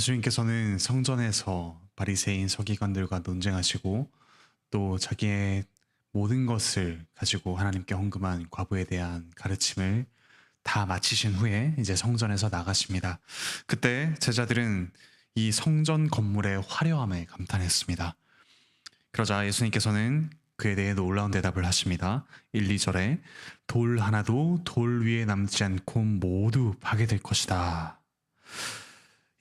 예수님께서는 성전에서 바리새인 서기관들과 논쟁하시고 또 자기의 모든 것을 가지고 하나님께 헌금한 과부에 대한 가르침을 다 마치신 후에 이제 성전에서 나가십니다. 그때 제자들은 이 성전 건물의 화려함에 감탄했습니다. 그러자 예수님께서는 그에 대해 놀라운 대답을 하십니다. 1, 2절에 돌 하나도 돌 위에 남지 않고 모두 파괴될 것이다.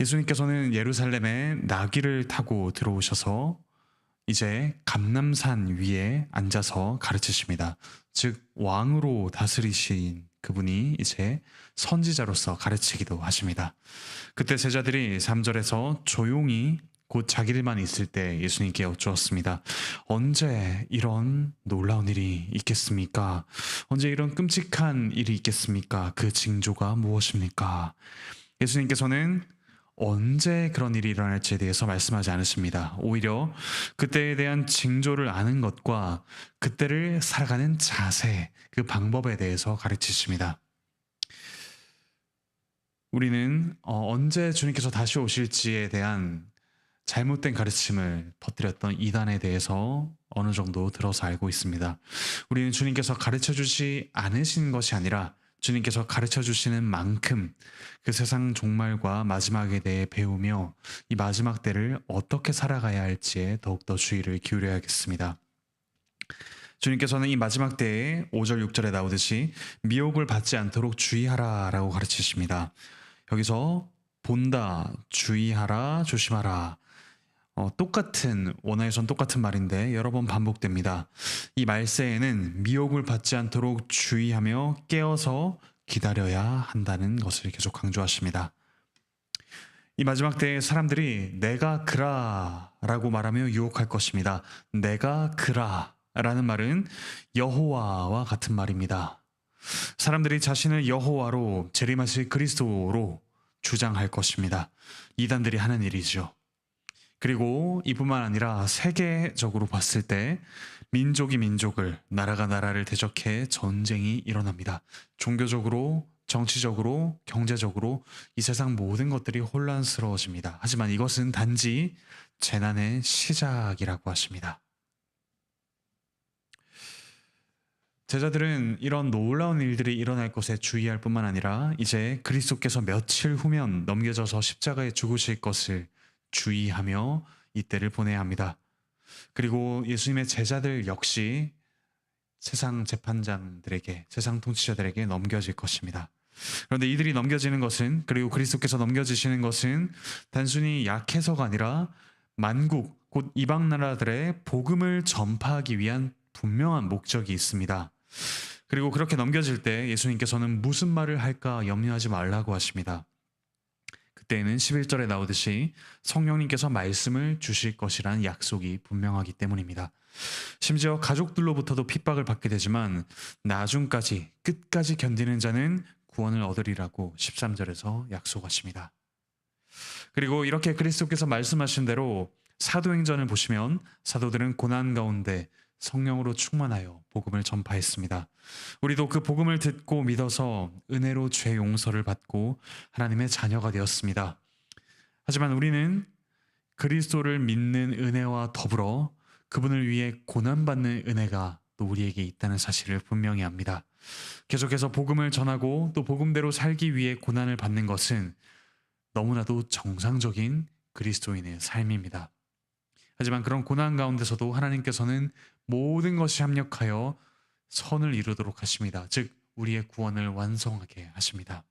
예수님께서는 예루살렘에 나귀를 타고 들어오셔서 이제 감남산 위에 앉아서 가르치십니다. 즉 왕으로 다스리신 그분이 이제 선지자로서 가르치기도 하십니다. 그때 제자들이 3절에서 조용히 곧 자기들만 있을 때 예수님께 여쭈었습니다. 언제 이런 놀라운 일이 있겠습니까? 언제 이런 끔찍한 일이 있겠습니까? 그 징조가 무엇입니까? 예수님께서는 언제 그런 일이 일어날지에 대해서 말씀하지 않으십니다. 오히려 그때에 대한 징조를 아는 것과 그때를 살아가는 자세, 그 방법에 대해서 가르치십니다. 우리는 어, 언제 주님께서 다시 오실지에 대한 잘못된 가르침을 퍼뜨렸던 이단에 대해서 어느 정도 들어서 알고 있습니다. 우리는 주님께서 가르쳐 주지 않으신 것이 아니라 주님께서 가르쳐 주시는 만큼 그 세상 종말과 마지막에 대해 배우며 이 마지막 때를 어떻게 살아가야 할지에 더욱더 주의를 기울여야겠습니다. 주님께서는 이 마지막 때에 5절 6절에 나오듯이 미혹을 받지 않도록 주의하라 라고 가르치십니다. 여기서 본다, 주의하라, 조심하라. 어, 똑같은 원어에선 똑같은 말인데 여러 번 반복됩니다. 이 말세에는 미혹을 받지 않도록 주의하며 깨어서 기다려야 한다는 것을 계속 강조하십니다. 이 마지막 때에 사람들이 내가 그라라고 말하며 유혹할 것입니다. 내가 그라라는 말은 여호와와 같은 말입니다. 사람들이 자신을 여호와로 재림하실 그리스도로 주장할 것입니다. 이단들이 하는 일이죠. 그리고 이뿐만 아니라 세계적으로 봤을 때 민족이 민족을, 나라가 나라를 대적해 전쟁이 일어납니다. 종교적으로, 정치적으로, 경제적으로 이 세상 모든 것들이 혼란스러워집니다. 하지만 이것은 단지 재난의 시작이라고 하십니다. 제자들은 이런 놀라운 일들이 일어날 것에 주의할 뿐만 아니라 이제 그리스도께서 며칠 후면 넘겨져서 십자가에 죽으실 것을 주의하며 이때를 보내야 합니다. 그리고 예수님의 제자들 역시 세상 재판장들에게, 세상 통치자들에게 넘겨질 것입니다. 그런데 이들이 넘겨지는 것은, 그리고 그리스도께서 넘겨지시는 것은 단순히 약해서가 아니라 만국, 곧 이방 나라들의 복음을 전파하기 위한 분명한 목적이 있습니다. 그리고 그렇게 넘겨질 때 예수님께서는 무슨 말을 할까 염려하지 말라고 하십니다. 그때는 11절에 나오듯이 성령님께서 말씀을 주실 것이라는 약속이 분명하기 때문입니다. 심지어 가족들로부터도 핍박을 받게 되지만 나중까지 끝까지 견디는 자는 구원을 얻으리라고 13절에서 약속하십니다. 그리고 이렇게 그리스도께서 말씀하신 대로 사도행전을 보시면 사도들은 고난 가운데 성령으로 충만하여 복음을 전파했습니다. 우리도 그 복음을 듣고 믿어서 은혜로 죄 용서를 받고 하나님의 자녀가 되었습니다. 하지만 우리는 그리스도를 믿는 은혜와 더불어 그분을 위해 고난받는 은혜가 또 우리에게 있다는 사실을 분명히 합니다. 계속해서 복음을 전하고 또 복음대로 살기 위해 고난을 받는 것은 너무나도 정상적인 그리스도인의 삶입니다. 하지만 그런 고난 가운데서도 하나님께서는 모든 것이 합력하여 선을 이루도록 하십니다. 즉 우리의 구원을 완성하게 하십니다.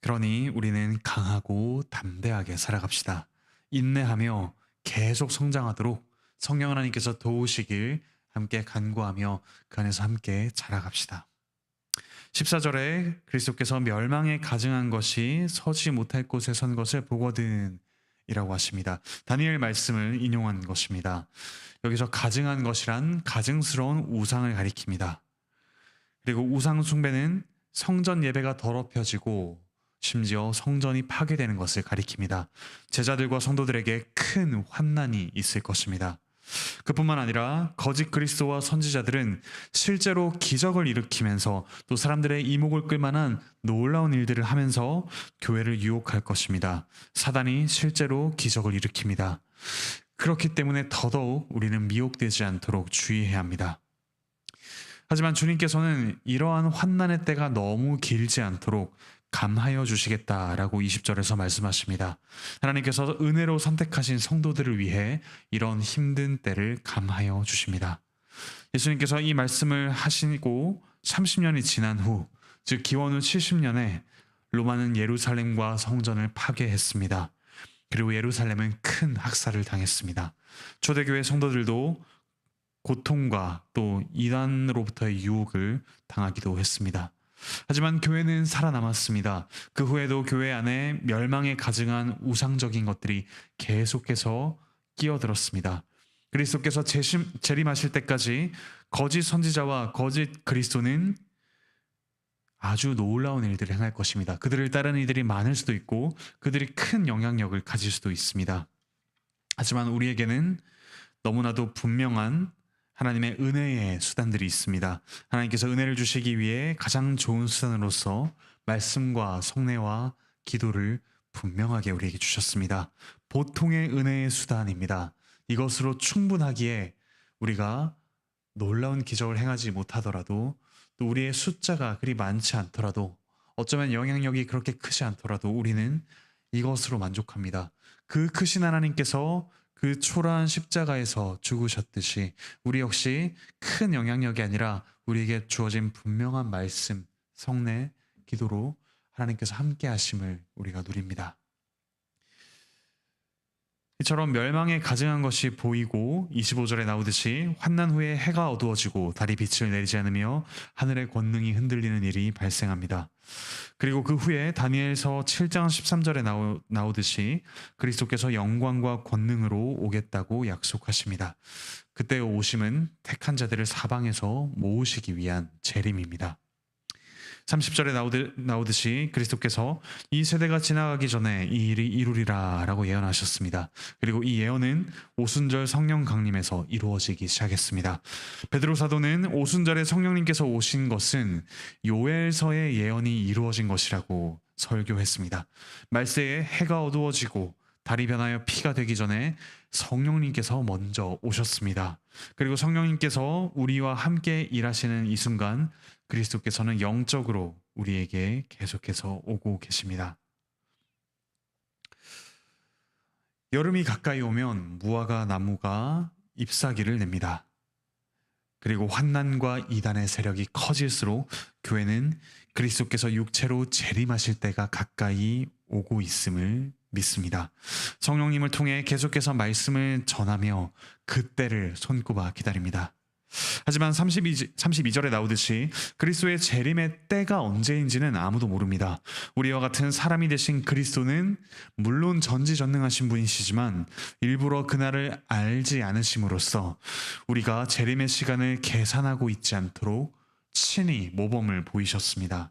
그러니 우리는 강하고 담대하게 살아갑시다. 인내하며 계속 성장하도록 성령 하나님께서 도우시길 함께 간구하며 그 안에서 함께 자라갑시다. 14절에 그리스도께서 멸망에 가증한 것이 서지 못할 곳에 선 것을 보거든 이라고 하십니다. 다니엘 말씀을 인용한 것입니다. 여기서 가증한 것이란 가증스러운 우상을 가리킵니다. 그리고 우상 숭배는 성전 예배가 더럽혀지고 심지어 성전이 파괴되는 것을 가리킵니다. 제자들과 성도들에게 큰 환난이 있을 것입니다. 그뿐만 아니라 거짓 그리스도와 선지자들은 실제로 기적을 일으키면서 또 사람들의 이목을 끌만한 놀라운 일들을 하면서 교회를 유혹할 것입니다. 사단이 실제로 기적을 일으킵니다. 그렇기 때문에 더더욱 우리는 미혹되지 않도록 주의해야 합니다. 하지만 주님께서는 이러한 환난의 때가 너무 길지 않도록 감하여 주시겠다라고 20절에서 말씀하십니다. 하나님께서 은혜로 선택하신 성도들을 위해 이런 힘든 때를 감하여 주십니다. 예수님께서 이 말씀을 하시고 30년이 지난 후, 즉 기원 후 70년에 로마는 예루살렘과 성전을 파괴했습니다. 그리고 예루살렘은 큰 학살을 당했습니다. 초대교회 성도들도 고통과 또 이단으로부터의 유혹을 당하기도 했습니다. 하지만 교회는 살아남았습니다. 그 후에도 교회 안에 멸망에 가증한 우상적인 것들이 계속해서 끼어들었습니다. 그리스도께서 재심, 재림하실 때까지 거짓 선지자와 거짓 그리스도는 아주 놀라운 일들을 행할 것입니다. 그들을 따르는 이들이 많을 수도 있고 그들이 큰 영향력을 가질 수도 있습니다. 하지만 우리에게는 너무나도 분명한 하나님의 은혜의 수단들이 있습니다. 하나님께서 은혜를 주시기 위해 가장 좋은 수단으로서 말씀과 성례와 기도를 분명하게 우리에게 주셨습니다. 보통의 은혜의 수단입니다. 이것으로 충분하기에 우리가 놀라운 기적을 행하지 못하더라도 또 우리의 숫자가 그리 많지 않더라도 어쩌면 영향력이 그렇게 크지 않더라도 우리는 이것으로 만족합니다. 그 크신 하나님께서 그 초라한 십자가에서 죽으셨듯이 우리 역시 큰 영향력이 아니라 우리에게 주어진 분명한 말씀, 성례, 기도로 하나님께서 함께 하심을 우리가 누립니다. 이처럼 멸망에 가증한 것이 보이고 25절에 나오듯이 환난 후에 해가 어두워지고 달이 빛을 내리지 않으며 하늘의 권능이 흔들리는 일이 발생합니다. 그리고 그 후에 다니엘서 7장 13절에 나오, 나오듯이 그리스도께서 영광과 권능으로 오겠다고 약속하십니다. 그때 오심은 택한 자들을 사방에서 모으시기 위한 재림입니다. 30절에 나오듯, 나오듯이 그리스도께서 이 세대가 지나가기 전에 이 일이 이루리라 라고 예언하셨습니다. 그리고 이 예언은 오순절 성령 강림에서 이루어지기 시작했습니다. 베드로 사도는 오순절에 성령님께서 오신 것은 요엘서의 예언이 이루어진 것이라고 설교했습니다. 말세에 해가 어두워지고 달이 변하여 피가 되기 전에 성령님께서 먼저 오셨습니다. 그리고 성령님께서 우리와 함께 일하시는 이 순간 그리스도께서는 영적으로 우리에게 계속해서 오고 계십니다. 여름이 가까이 오면 무화과 나무가 잎사귀를 냅니다. 그리고 환난과 이단의 세력이 커질수록 교회는 그리스도께서 육체로 재림하실 때가 가까이 오고 있음을 믿습니다. 성령님을 통해 계속해서 말씀을 전하며 그때를 손꼽아 기다립니다. 하지만 32, 32절에 나오듯이 그리스도의 재림의 때가 언제인지는 아무도 모릅니다. 우리와 같은 사람이 되신 그리스도는 물론 전지전능하신 분이시지만 일부러 그날을 알지 않으심으로써 우리가 재림의 시간을 계산하고 있지 않도록 친히 모범을 보이셨습니다.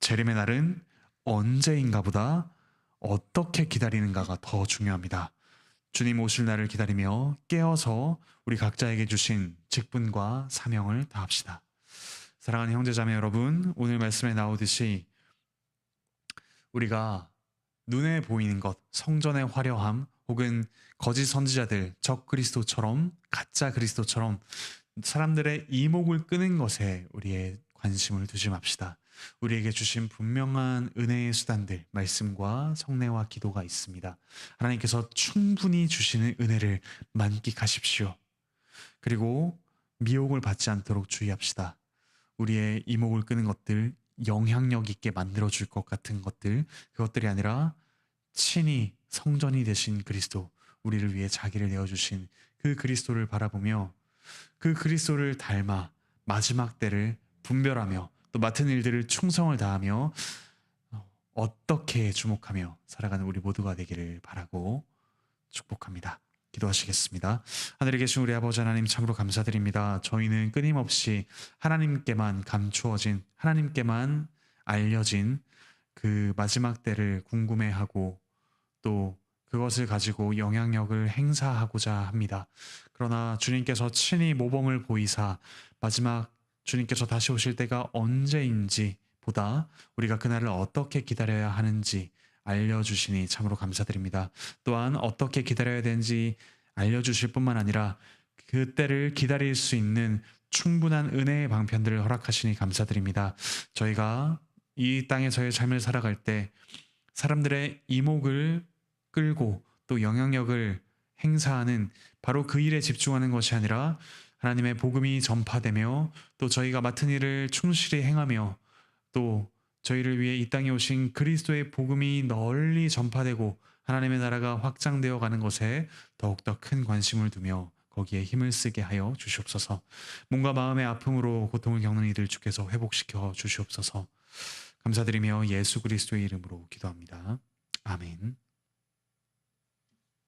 재림의 날은 언제인가 보다 어떻게 기다리는가가 더 중요합니다. 주님 오실 날을 기다리며 깨어서 우리 각자에게 주신 직분과 사명을 다합시다. 사랑하는 형제자매 여러분, 오늘 말씀에 나오듯이 우리가 눈에 보이는 것, 성전의 화려함, 혹은 거짓 선지자들, 적 그리스도처럼 가짜 그리스도처럼 사람들의 이목을 끄는 것에 우리의 관심을 두지 맙시다. 우리에게 주신 분명한 은혜의 수단들, 말씀과 성례와 기도가 있습니다. 하나님께서 충분히 주시는 은혜를 만끽하십시오. 그리고 미혹을 받지 않도록 주의합시다. 우리의 이목을 끄는 것들, 영향력 있게 만들어 줄 것 같은 것들, 그것들이 아니라 친히 성전이 되신 그리스도, 우리를 위해 자기를 내어주신 그 그리스도를 바라보며 그 그리스도를 닮아 마지막 때를 분별하며 또 맡은 일들을 충성을 다하며 어떻게 주목하며 살아가는 우리 모두가 되기를 바라고 축복합니다. 기도하시겠습니다. 하늘에 계신 우리 아버지 하나님 참으로 감사드립니다. 저희는 끊임없이 하나님께만 감추어진 하나님께만 알려진 그 마지막 때를 궁금해하고 또 그것을 가지고 영향력을 행사하고자 합니다. 그러나 주님께서 친히 모범을 보이사 마지막 주님께서 다시 오실 때가 언제인지 보다 우리가 그날을 어떻게 기다려야 하는지 알려주시니 참으로 감사드립니다. 또한 어떻게 기다려야 되는지 알려주실 뿐만 아니라 그때를 기다릴 수 있는 충분한 은혜의 방편들을 허락하시니 감사드립니다. 저희가 이 땅에서의 삶을 살아갈 때 사람들의 이목을 끌고 또 영향력을 행사하는 바로 그 일에 집중하는 것이 아니라 하나님의 복음이 전파되며 또 저희가 맡은 일을 충실히 행하며 또 저희를 위해 이 땅에 오신 그리스도의 복음이 널리 전파되고 하나님의 나라가 확장되어 가는 것에 더욱더 큰 관심을 두며 거기에 힘을 쓰게 하여 주시옵소서. 몸과 마음의 아픔으로 고통을 겪는 이들 주께서 회복시켜 주시옵소서. 감사드리며 예수 그리스도의 이름으로 기도합니다. 아멘.